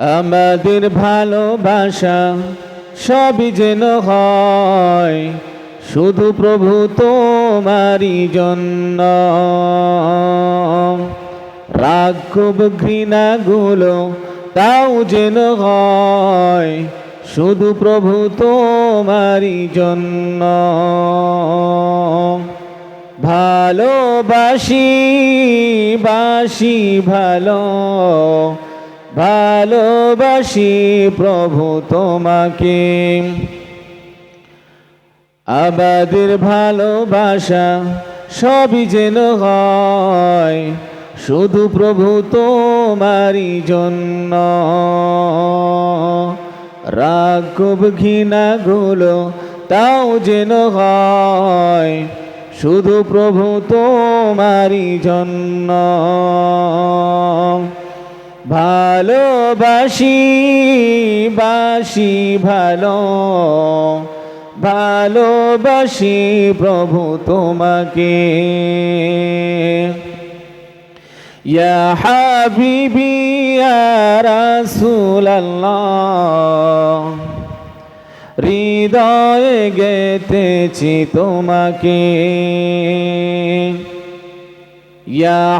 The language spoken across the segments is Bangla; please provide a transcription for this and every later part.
আমাদের ভালোবাসা সবই যেন হয় শুধু প্রভু তোমারই জন্য। রাঘব ঘৃণাগুলো তাও যেন হয় শুধু প্রভু তোমারই জন্য। ভালোবাসি, বাসি ভালো ভালোবাসি প্রভু তোমাকে। আবাদের ভালোবাসা সবই যেন হয়, শুধু প্রভু তোমারই জন্য। রাঘব ঘৃণাগুলো তাও যেন হয়, শুধু প্রভু তোমারই জন্য। ভালোবাসি বাসি ভালো। ভালোবাসি প্রভু তোমাকে। হৃদয়ে গেতেছি তোমাকে।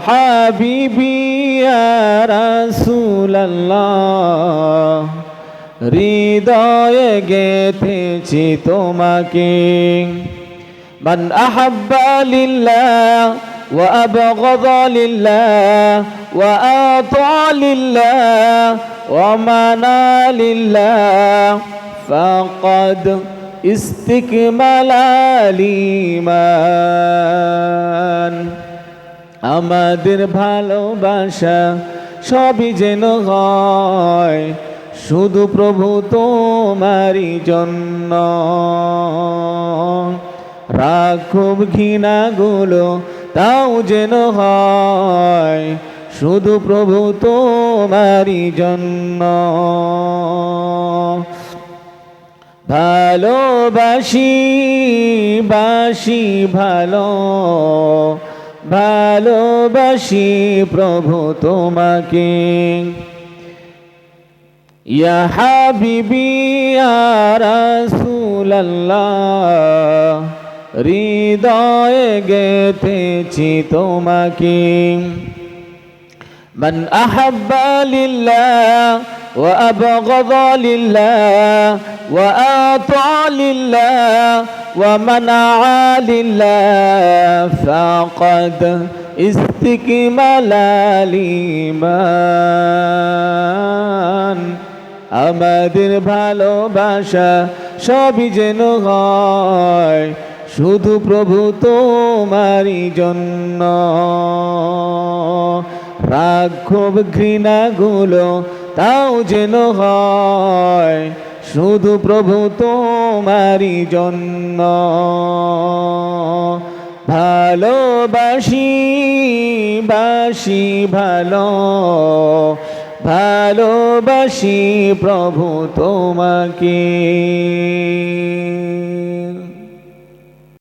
হাবিবি ইয়া রাসূলুল্লাহ হৃদয়ে গেতেছি তোমাকে মান আহাব্বা লিল্লাহ وأبغض لله وأطاع لله ومنع لله فقد استكمل الإيمان আমাদের ভালোবাসা সবই যেন হয়, শুধু প্রভু তোমারই জন্য। রাঘব ঘৃণাগুলো তাও যেন হয়, শুধু প্রভু তোমারই জন্য। ভালোবাসি, বাসি ভালো ভালোবাসি প্রভু তোমাকে ইয়া হাবিবি ইয়া রাসূলুল্লাহ হৃদয়ে গেতেছি তোমাকে من أحب لله وأبغض لله وأطاع لله ومنع لله فقد استكمل الإيمان আমাদের ভালোবাসা সবই যেন হয় শুধু প্রভু তোমারই জন্য রাঘব ঘৃণাগুলো তাও যেন হয় শুধু প্রভু তোমারই জন্য। ভালোবাসি বাসি ভালো। ভালোবাসি প্রভু তোমাকে।